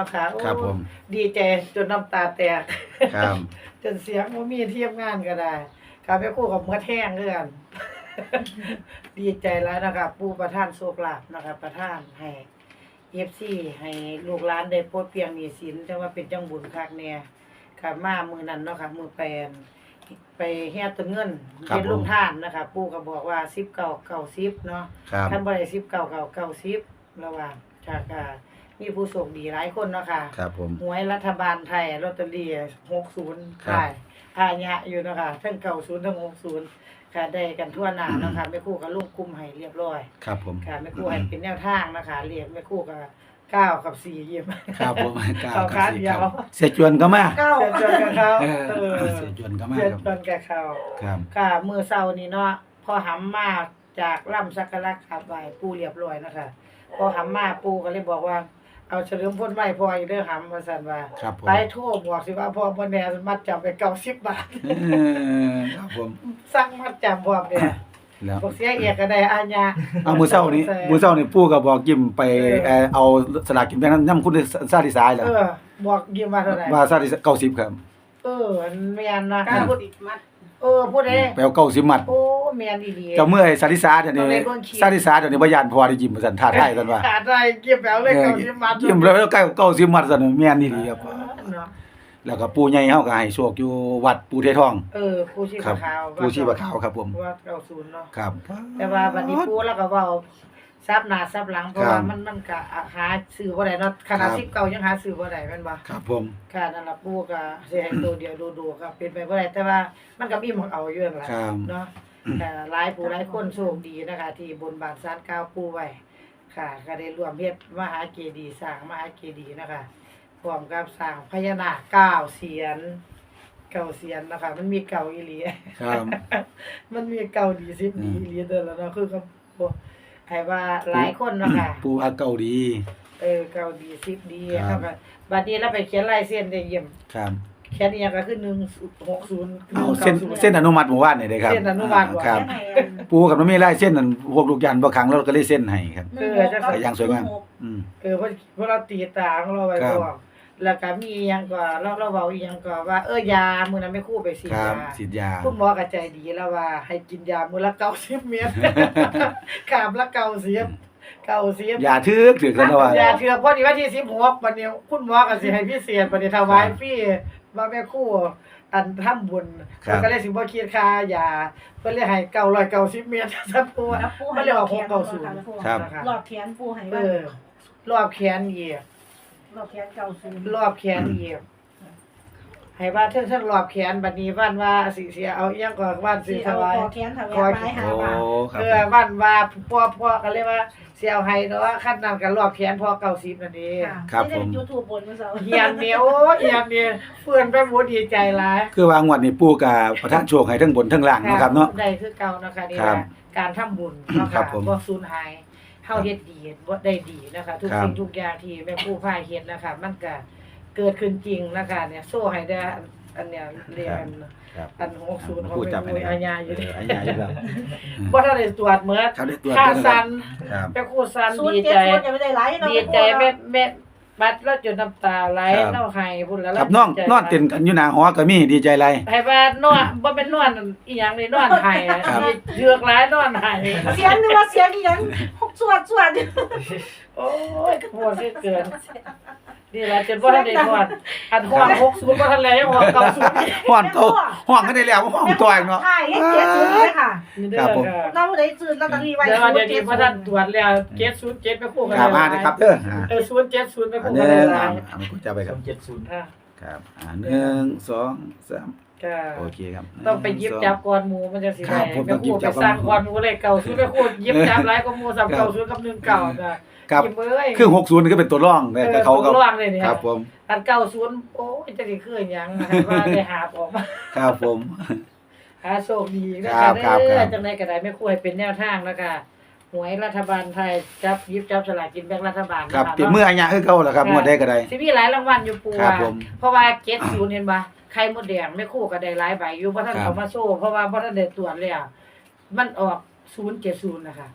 นะคะโอ้ครับผม ดีใจจนน้ำตาแตก ครับ จนเสียงบ่มีเทียบงานก็ได้ครับไปคู่กับเมื่อแท่งเรื่องดีใจแล้วนะครับปู่ประท่านโชคลาภนะครับ ประท่านให้เอฟซีให้ลูกหลานได้ปลดเปลียงหนี้สินจังว่าเป็นจังบุญคักแน่ครับมามือนั้นเนาะครับมือแปลนไปแห่ต้นเงินครับเป็นลุงผม ท่านนะครับปู่ก็บอกว่า10เก่าเก่า10เนาะ ครับ ท่านบ่ได้10เก่าเก่าเก่า10ระหว่างจากอ่า มีผู้โชคดีหลายคนเนาะค่ะครับผม หวยรัฐบาลไทยลอตเตอรี่หกศูนย์ครับ ขายขายยะอยู่เนาะคะทั้งเก่าศูนย์ทั้งหกศูนย์ค่ะได้กันทั่วหน้าเนาะคะแม่ครู่กับลุงกุมให้เรียบร้อย ครับผมค่ะแม่ครู่ให้เป็นแนวทางนะคะเรียกแม่ครู่กับเก้ากับสี่เยี่ยม ครับผมเก้าเข้ากับคาดสี่เดียควรับเสียจวนก็มาเก้าเจนกับเขาเอเอออเสียจวนก็มาเจนครับจนกับเขา ครับ ค่ะมือเศร้านี่เนาะพอหำมาจากล่ำสักการะขับไหวปูเรียบร้อยนะคะพอหำมาปูก็เลยบอกว่า เอาเฉลิมพ้นไหวพออีกเด้อหำมาสั่นว่าครับผมไปโทั่วบอกสิว่าพ่อบ่แน่มัดจำไปเก้าสิบบาทเออครับผมสั่งมัดจำพร้อมเนี่ยแล้วบอกเสียเอียกก็ได้อาญาเอามือเศร้านี้มือเศร้านี่ปู่ก็บอกยิ้มไปเอ่อเอาสลากกินแบ่งนั้นย่ำคุณซาดิสายแล้วเออบอกยืมมาเท่าไหร่ว่าซาดิสเก้าสิบครับเออแม่นนะกล้าพูดอีกมัด เออพูดได้ไปเอาเก้าสิบมัดโอ้แม่นอีหลี เจ้าเมื่อยซาดิสาเดี๋ยวต้องได้นี้เบิ่งคลิปซาดิสาเดี๋ยวนี้บ่ยานพอได้ยิ้มสั่นท่าทายซั่นว่าขาดได้เก็บแล้วเลยเก้าสิบมัดยิ้มแล้วใกล้เก้าสิบมัดซั่นแม่นนี่ดีครับ เนาะแล้วก็ปู่ใหญ่เฮาก็ให้โชคอยู่วัดปู่เททอง เออผู้ชีพครับขาวปู่ชีพขาวครับผมวัดเก้าศูนย์เนาะ ครับแต่ว่าบัดนี้ปูแล้วก็เว้า ซับหน้าซับหลังเพราะครับว่ามันมันก็หาซื้อบ่ได้เนาะขนาดครับ สิบเก้ายังหาซื้อบ่ได้แม่นบ่ครับผม ค่ะนั่นล่ะปู่ก็สิให้ตัวเดียวดูๆครับเป็นไปบ่ได้แต่ว่ามันก็มีหมองเอาอยู่นั่นล่ะครับ เนาะแต่หลายผู้หลายคนโชคดีนะคะ ที่บนบานศาลกล่าวปู่ไว้ค่ะ ก็ได้ร่วมเฮ็ดมหาเจดีย์สร้างมหาเจดีย์นะคะพร้อมกับสร้างพญานาคเก้าเสียนเก้าเสียนนะคะ มันมีเก้าอีหลี ครับ มันมีเก้าดีสิบดีอีหลีเด้อแล้วเนาะคือก็บ่ ให้ว่าหลายคนเนาะค่ะ ปู่ว่าเก่าดี เออเก้าดีสิบดีครับเนาะค่ะบัดนี้เราไปเขียนลายเส้นได้เยี่ยมครับ เขียนอีหยังก็คือ160เอาเส้นเส้นอนุมัติหมู่บ้านนี่เด้ครับเส้นอนุมัติว่ะครับยังไงปู่กับมันมีลายเส้นนั่นพวกลูกยันบ่ขังแล้วก็เลยเส้นให้ครับ เออจะใส่อย่างสวยงาม อืม เออเพราะเพราะเราตีตาของเราไว้ครับก่อน แล้วก็มีอีหยังก็เราเราเว้าอีหยังก็ว่าเออยามื้อนั้นไม่คู่ไปฉีดครับยาฉีดยา คุณหมอก็ใจดีแล้วว่า ให้กินยามื้อละ90เม็ด กาบละ90 90 ยาทึกถึกกันแล้วว่า ยาเถือกพอดีวันที่16บัดนี้คุณหมอก็สิให้พิเศษบัดนี้ถวายฟรีว่าแม่ครู่อันทำบุญครับเพิ่นก็เลยสิบ่คิดค่ายาเพิ่นเลยให้990เม็ดซัดตัวแล้วปูมันให้เลยหลอออกดแขน690 ครับนะคะหลอดแขนปูให้เอว่าอรอบแขนเห ยียบหลอดแขนเก่าศูนย์รอบแขนเหยียบให้ว่าเทิงๆรอบแขนบัดนี้วันว่าสิเสียเอาอีหยังก่อนวันสิสี่ถเอาวาย คอแขนถวายไม้หาโอ้บาทครับเออวันว่าพ่อพ่อก็เลยว่าสิเอาให้เนาะคันนั้นก็รอบแขนพ่อ90นั่นเองค่ะครับไม่ได้ผมยูทูบบนมาเสาร์เฮียนเนี่ยโอ้เฮียนเนี่ยเพื่อนไปบ่ดีใจหลายคือว่างวดนี้ปู่กับประทานโชคให้ทั้งบนทั้งล่างเนาะครับเนาะ ได้คือเก่านะคะนี่ครันะบการทำบุญเนาะครัค่ะบผม บ่สูญหาย เฮาเฮ็ดดีบ่ได้ดีนะคะ ทุกครับ สิ่งทุกอย่างที่แม่ผู้พาเฮ็ดนะคะ มันก็เกิดขึ้นจริงนะคะเนี่ยโซ่ให้ได้อันเนี้ยเรียนครับอัน60ของพูดแม่จับไปผู้เลยอาญาอยู่เอดิออาญาอยู่แล้วบ่ทันได้ตรวจเหมือนเขาได้ตรวจค่าด้วยนะคสัรับนครับ แม่ครูสันศูนดีย์เจ็ดใจ ศูนย์ยังไม่ได้ไลฟ์เนาะดีใจแม่แม่ บัดแล้วจนน้ำตาไหลครับเนาให้พุ่นแล้วครับน้องดีใจนอนเต้นกันอยู่หน้าหอก็มีดีใจไรให้ว่านอนบ่เป็นนอนอีหยังนี่นอนไห้อะครับ เชือกหลายนอนไห้เสียงนึกว่าเสียงอีหยังสวดสวดโอ้ยขโมยที่เกิน นี่แหละจนบ่ทันได้นอนอันห้อง60บ่ทันแล้วยังห้อง90ห้อนเก่าห้องก็ได้แล้วห้องตัวเองเนาะ ใช่ให้เจ็ดศูนย์เลยค่ะนี่เด้ครัอบผมค่ะเราได้ซื้อลอตเตอรี่ไว้เดี๋ยวศูนเดี๋ยวย์นี้เจ็ดบ่ศูทันนย์ตรวจแล้ว707ไปคู่กันครับมาเลยครับเด้ออ่าเออ070ไปอันคู่หกันนึ่งหลาอ่ายเอามาคุยจะไปครับเจ็ดศูนย์ค่ะครับอ่าหนึ่งสองสาม ค่ะโอเคครับต้องไปหยิบจับก่อนหมู่มันจะสิครัได้บผมไปต้องหยิคู่บไปจับสร้างก่อนหมู่เลยเก่าศูนย์ไปคู่หยิบจับหลายกว่าหมู่ซ้ํครับเก่าศูนย์กับ1เก่าจ้ะครับหยิบเอ้ยคือหกศูนย์ก็เป็นตัวร่องเนี่ยแต่เขาก็ล่วงเลยเนี่ยครับผมอันเก่าศูนย์โอ้ยจะสิคือหยังนะครับว่าได้หาออกมาครับผมหาโชคดีนะครัคะบครับเด้ครัอบจังได๋ก็ได้ไม่ควรเป็นแนวทางนะคะ หวยรัฐบาลไทยจับหยิบจับสลากกินแบ่งรัฐบาลครับนะะติดมืออันยะคือเก่าแหละครับงวดได้ก็ได้สิมีหลายรางวัลอยู่ปูครับว่าผมเพราะว่าเก็ตศูนย์เห็นบ่ไข่มดแดงไม่คู่ก็ได้หลายใบอยู่บ่ทันครับเอามาโซ่เพราะว่าบ่ทันได้ตรวจแล้วมันออก070นะคะ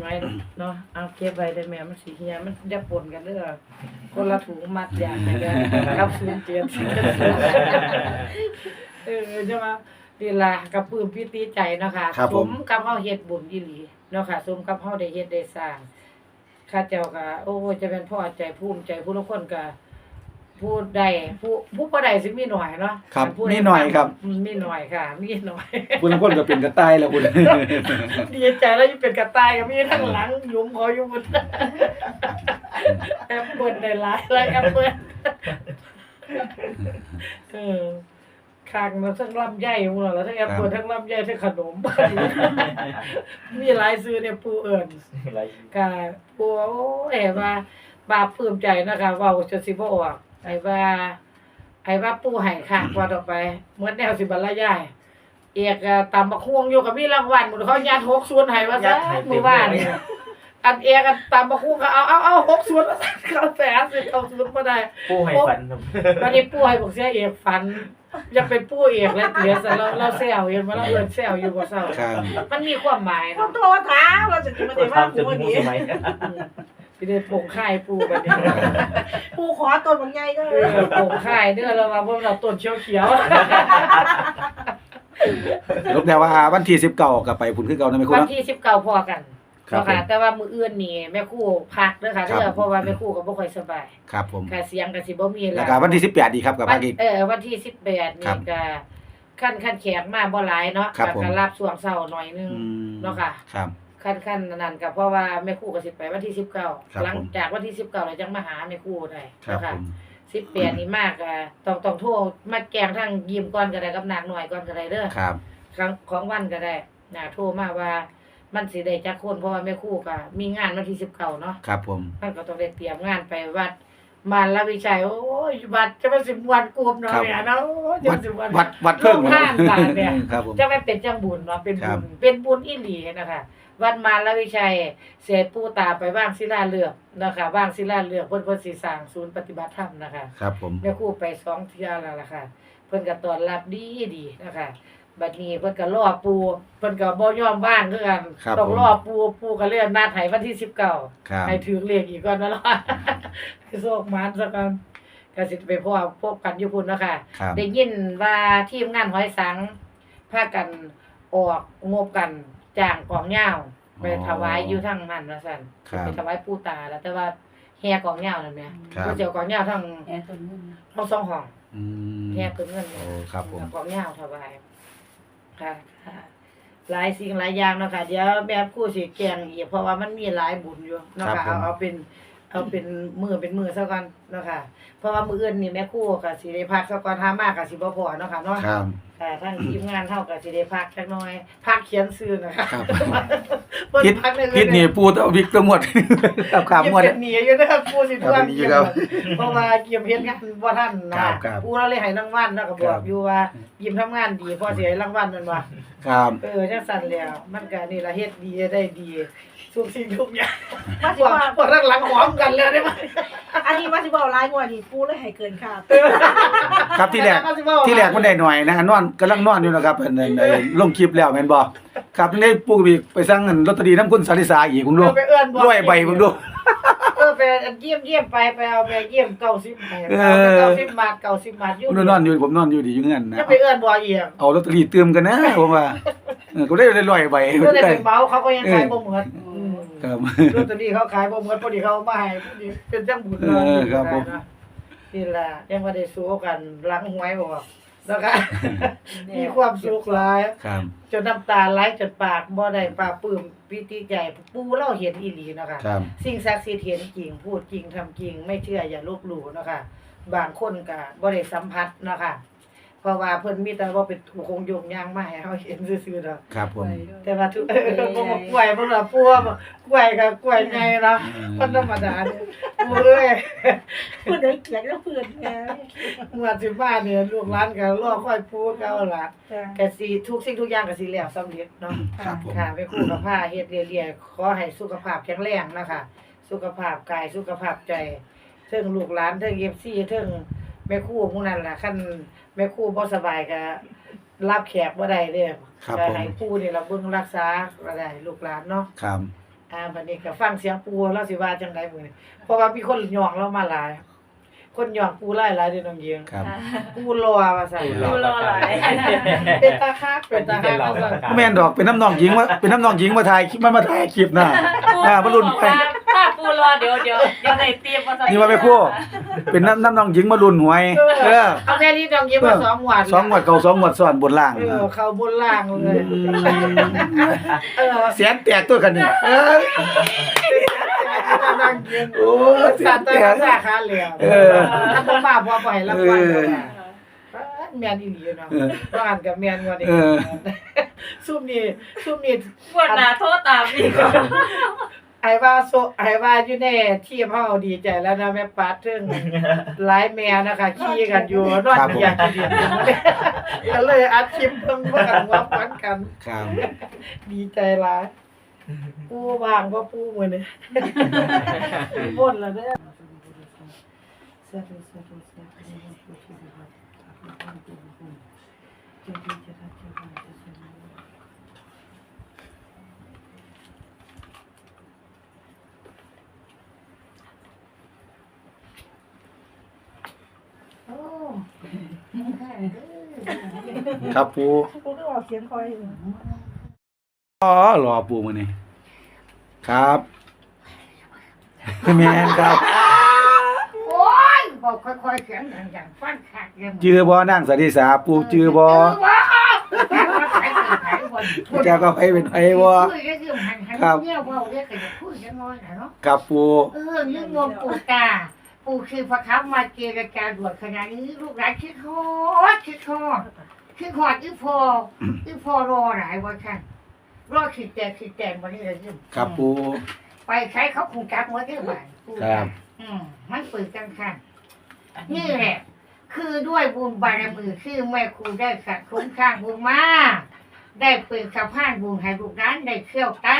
ไว้เนาะเอาเก็บไว้ได้แม่มันสิเฮียมันจะปนกันเด้อคนละถุงมัดอย่างเดียวกับศูนย์เจ็ดเออใช่ไหมนี่ล่ะกับปลื้มพิตีใจเนาะค่ะครับสผมมกับเฮาเฮ็ดบุญอีหลี เนาะค่ะสมกับเฮาได้เฮ็ดได้สร้างข้าเจ้าก็โอ้ยจะเป็นพ่อใจภูมิใจผู้ทุกคนก็พูดได้ผู้ผู้บ่ได้สิมีหน่อยเนาะครับผู้ใดมีหน่อยครับ มีหน่อยค่ะ มีหน่อย คุณคนก็เป็นกระต่ายแล้วคุณ ดีใจแล้วยังเป็นกระต่ายกับมีทั้งหลังหยุมขออยู่บนแอปเปิลได้หลายหลายแอปเปิลเออ คางมาทั้งลำไยหมดแล้วทั้งแอปเปิลทั้งลำไยทั้งขนม มีหลายซื้อเนี่ยปูเอิญอะไรกะปูโอ้ยว่าบาปปลื้มใจนะคะเว่าจะสิบ่ออกไอ้ว่าไอ้ว่าปูให้ค่ะว่าต่อไปเหมือนแนวสิบรรยายเอกอะตำบักฮวงอยู่กับมีรางวัลหมดเขายัดหกส่วนให้ว่าซะมือบ้านเนี่ย อันเอกอะตำบักฮวงก็เอาเอาเอาหกส่วนมาซะเขาแสนสิเอาส่วนบ่ได้ผู้ให้ฝันครับวันนี้ปู่ให้บอกเสียเอกฝันอยากเป็นปู่เอกแล้วเสียซะเราเราแซวเห็นว่าเราเอิ้นแซวอยู่บ่เศร้าครับมันมีความหมายผมเนาะโทรถามว่าจะมาก็ได้ว่าทำจปูนวันมูนี้สมัยไปเดินโป่งค่ายปู่บัดนี้ปูขอตัวบางใหญ่ก็เออโป่งค่ายเด้อเราว่าพวกเราต้นเขียวลบแต่ว่าวันที่19ก็ไปพุ่นคือเก่านะแม่ๆคุณวันเนาะที่19พอกัน ครับเนาะค่ะผมแต่ว่ามื้ออื่นนี่แม่ครูพักเด้อค่ะครัเด้อบ เพราะว่าแม่ครูก็บ่ค่อยสบายครับผม ค่ะเสียงก็สิบ่มีแล้แล้ววก็วันที่18ดีครับกับวัภานคอีก เออวันที่18ครันี่บก็ขั้นขั้นแขกมาบ่หลายเนาะครับก็ผม ก็รับช่วงเช้าหน่อยนึงอืมเนาะค่ะ ครับ ขั้นขั้นนั้นก็เพราะว่าแม่ครูก็สิไปวันที่ครับ19หลังจากวันที่19แล้วจังมาหาแม่ครูได้ครับนะผคะม 18นี่มากอะต้องต้องโทรมาแกล้งทั้งยิ้มก่อนก็ได้กับนางหน่อยก่อนก็ได้เด้อ ครับ ครั้งของวันก็ได้น่ะโทรมาว่า มันสิได้จักคนเพราะว่าแม่ครูก็มีงานวันที่19เนาะครับผมมันก็ต้องได้เตรียมงานไปวัดมารละวิชัยโอ้ยวัดจะมาสิบวันกูมเนาะเนี่ยเนาะโอ้ยจะวัมาดสิบวันวัดวัดเพิ่งโรงทานบาทเนี่ย ครับผม จะไม่เป็นจังบุญเนาะเป็นครับุบ ญเป็นบุญอีหลีนะคะวัดมารละวิชัย เสด็จปู่ตาไปว่างศิลาเลือกนะคะว่างศิลาเลือกเพิ่นเพิ่นสิสร้างศูนย์ปฏิบัติธรรมนะคะครับผม แม่ครูไปสองเที่ยแล้วล่ะค่ะ เพิ่นก็ต้อนรับดีดีนะคะ บัดนี้เพิ่นก็รอปูเพิ่นก็บ่ยอมว่างคือกันครับต้องผมรอปูปูก็เลื่อนนัดให้วันที่19ครับ ให้ถือเลขอีกก่อนนะล่ะคือโชคมานซะก่อนก็สิไปพบพบกันอยู่พุ่นเนาะค่ะ ครับ ได้ยินว่าทีมงานหอยสังพากันออกงบกันจ้างกองเหย้าไปถวายอยู่ทางนั้นว่าซั่นครับไปถวายปู่ตาแล้วแต่ว่าแห่กองเหย้านั่นแหมครับก็เจ้ากองเหย้าทั้งแอนตัวนู้นทั้งสองห้องอืมแห่เพิ่นเงินโอ้ครับผม กองเหย้าถวาย ค่ะค่ะหลายสิ่งหลายอย่างเนาะค่ะเดี๋ยวแม่ครู่สิแกงอีกเพราะว่ามันมีหลายบุญอยู่เนาะครัค่ะบผม เอาเอาเป็น เอาเป็นมือเป็นมือซะก่อนเนาะค่ะ เพราะว่ามื้ออื่นนี่แม่ครู่ก็สิได้พักซะก่อนหามากก็สิบ่พอเนาะค่ะเนาะครับ ค่ะท่านทีมงานเฮาก็สิได้พักจักหน่อยพักเขียนชื่อนะคะครับเพิ่นพิษพักได้เลยพิษนี่ปูตัววิกตัวหมด ครับครับหมด เก็บเฮ็ดหนีอยู่นะครับผู้สิทวงครับเป็นอยู่ครับเพราะว่าเก็บเฮ็ดงานบ่ทันครันะบครับผู้เราเลยให้รางวัลเนาะก็บอครักบ อยู่ว่ายิ้มทำงานดีพอสิให้รางวัลนั่นว่า ครับ เออจังซั่นแล้วมันก็นี่ล่ะเฮ็ดดีได้ดี ทุกสิ่งทุกอย่างมาพสิวกว่าพวกทั้งหลังหอมกันแล้วได้ไหมอันนี้มาสิบอกลายกว่านี่ปูเลยให้เกินคาดครับที่แรกที่แรกมันได้หน่อยนะนอนกำลังนอนอยู่นะครับอันนั้นไอ้ลงคลิปแล้วแม่นบ่ครับนี่ปูก็มีไปสั่งอันลอตเตอรี่น้ำคุณสาริสาอีกคุณดูเออไปเอื้อนบอกร้อยใบคุณดูเออไปเยี่ยมเยี่ยมไปไปเอาไปเยี่ยมเก้าสิบใบเอเอาอเก้าสิบบาทเก้าสิบบาทอยู่คุณนอนอยู่ผมนอนอยู่ดีอยู่งั้นนะจะไปเอื้อนบ่อีกเอาลอตเตอรี่เติมกันนะผมว่าเออก็ได้ได้ร้อยใบก็เลยเป็นเมาเขาก็ยังขายบ่เหมือน ครับลอตเตอรี่เขาขายบ่เหมือนพอดีเขาเอามาให้พอดีเป็นจังบุญเออครับผม นี่ล่ะยังบ่ได้สู้กันหลังหวยบ่แล้วก็ มีความสุขหลาย ครับ จนน้ำตาไหลจนปากบ่ได้ปลาปลื้มปิติใจปูเราเห็นอีหลีเนาะค่ะ ครับ สิ่งศักดิ์สิทธิ์เห็นจริงพูดจริงทำจริง ไม่เชื่ออย่าลบหลู่เนาะค่ะ บางคนก็บ่ได้สัมผัสเนาะค่ะเพ ราะว่าเพิ่นมีแต่ว่าเป็นถูกคงโยงยางมาให้เฮาเห็นซื่อๆเนาะครับผม แต่ว่าทุกเออบ่บ่กล้วยบ่ล่ะปัวบ่กล้วยก็กล้วยไงเนาะอืมมันธรรมดาเนี่ยปูเอ้ยเพื่อนได้เกลียดแล้วเพื่อนไงงวดสิมาเนี่ยลูกหลานก็รอคอยปูเก่าล่ะจ้ะก็สิทุกสิ่งทุกอย่างก็สิแล้วสำเร็จเนาะครับผมค่ะไปคู่กับผ้าเฮ็ดเรียๆขอให้สุขภาพแข็งแรงนะคะสุขภาพกายสุขภาพใจเทิงลูกหลานเทิง FC เทิงแม่ครู่พวกนั้นล่ะคัน แม่ครู่บ่สบายก็รับแขกบ่ได้เด้อครับก็ผม ให้ผู้นี่ล่ะเบิ่งรักษาก็ได้ลูกหลานเนาะครับอ่าบัดนี้ก็ฟังเสียงปูแล้วสิว่าจังไดมื้อนี้เพราะว่ามีคนหยอกเรามาหลาย คนหยอกปูหลายหลายเด้อน้องเยียงครับปูรอว่าซั่นดูรอหลาย เป็นตาคักเป็นตาคักว่าซั่นบ่แม่นดอกเป็นน้ำน้องหญิงว่าเป็นน้ำน้องหญิงมาถ่ายคลิปมันมาถ่ายคลิปน่ะอ่ามารุ่นไปถ้า ปูรอเดี๋ยวเดี๋ยวเดี๋ยวในเตรียมมาใส่นี่ว่าไม่ครู่ เป็นน้ำน้ำน้องหญิงมารุ่นหวยเออเอาแม่นี่น้องเยียงมาสองหวัดสองงวดเก่าสองงวดซ้อนบนล่างเออเข้าบนล่างเลยเออเสียนแตกตัวกันนี่เออนั่งเย็นโอ้เสียสันตว์แตแต่กภาษาขาเหลี่ยมเออถ้าบ่มาบ่ไปแล้วไปเออแม่นอีหลีเนาะเออบ้านกับแม่นกว่านี้เออซุ่มนี่ซุ่มนี่ ปวดหนาโทษตามอีก ไอ้ว่าโซไอ้ว่าอยู่ในทีมเฮาดีใจแล้วนะแม่ปาดถึงหลายแม่นะคะขี่กันอยู่นอนครับผมเบียร์กินเดียวกันหมดเลยก็เลยอัดคลิปเพิ่งว่ากันว่าฟันกันครับดีใจหลายปูวางบ่ปูมื้อนี้บ่นแล้วเด้อสาธุสาธุสาธุสาธุสาธุเจ้าที่เจ้าทางเจ้าบ้านเจ้าเมืองโอ้ ครับปูกูก็ออกเสียงคอยอยู่อ๋อรอปูมื้อนี้ครับแม่นครับ โอ้ยบอกค่อยๆเสียงดังๆฟันขาดยังจื้อบ่นางสดิสาปูจื้อบ่จะก็ไปเป็นไผบ่ครับเนี่ยว่าเรียกกันพูดกันน้อยนะเนาะกับปูเออนึกว่าปู่ตา ปู่คือพระคับมาเจรจาด่วนขนาดนี้ลูกหลานคิดฮอดคิดฮอดคิดฮอดอีพออีพอรอหลายวันค่ะรอคิดแต่คิดแต่วันนี้เลยยืมกับปูไปใช้เขาคงจักมดได้บ่ยปู่ครับ อืมมันเปิดกันค่ะนี่แหละ คือด้วยบุญบารมีคือแม่ครูได้สัตว์คุ้มข้างบุญมาได้เปิดสะพานบุญให้ลูกร้านได้เที่ยวไต้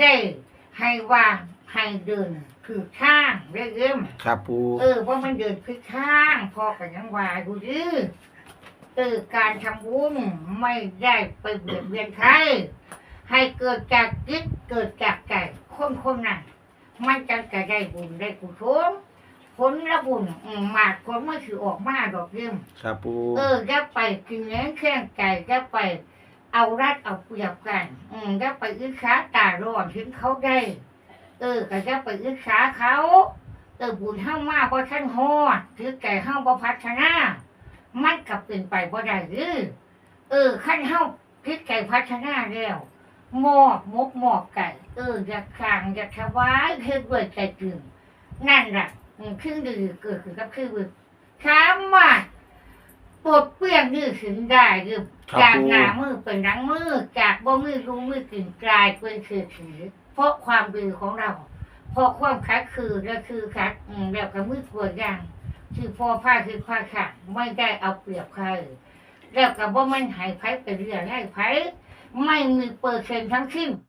ได้ให้วา ให้เดินคือข้างเรื่อยครับปูๆเออว่ามันเดินคือข้างพอกันยังว่าดูดิเออการทำบุญไม่ได้ไปเบียดเบียนใครให้เกิดจากจิตเกิดจากใจคนคนๆนั้นมันจะกระได้บุญได้กุศลผลละบุญอืมมากผลไม่ถือออกมาดอกเยี่ยมครับปูเอออย่าไปกินเลี้ยงแข้งไก่อย่าไปเอารัดเอาเปรียบกัน อืมอย่าไปอึดขาตาร้อนถึงเขาได้ เออก็อย่าไปอึดขาเขาเออบุญเฮามาบ่ทันฮอดถือไก่เฮาบ่พัฒนามันก็เป็นไปบ่ได้หรือเออขั้นเฮาถือไก่พัฒนาแล้วมอบมกมอบไก่เอออย่าคลางอย่าถวายเฮ็ดด้วยใจจริงนั่นล่ะอืมคือดื้อเกิดขึ้นกับคือบึกสามารถปลดเปลื้องนี่ถึงได้หรือครับจากผมหน้ามือเป็นหลังมือจากบ่มือรู้มือกึ่งกลายเป็นคือถือ เพราะความดื้อของเราเพราะความคัดคือและคือคัดแบบกระมือปวอย่าง คือพอผ้าคือผ้าขาดไม่ได้เอาเปรียบใครแล้วกับว่ามันหายไผไปเรื่อยให้ไผไม่มีเปอร์เซ็นต์ทั้งสิ้น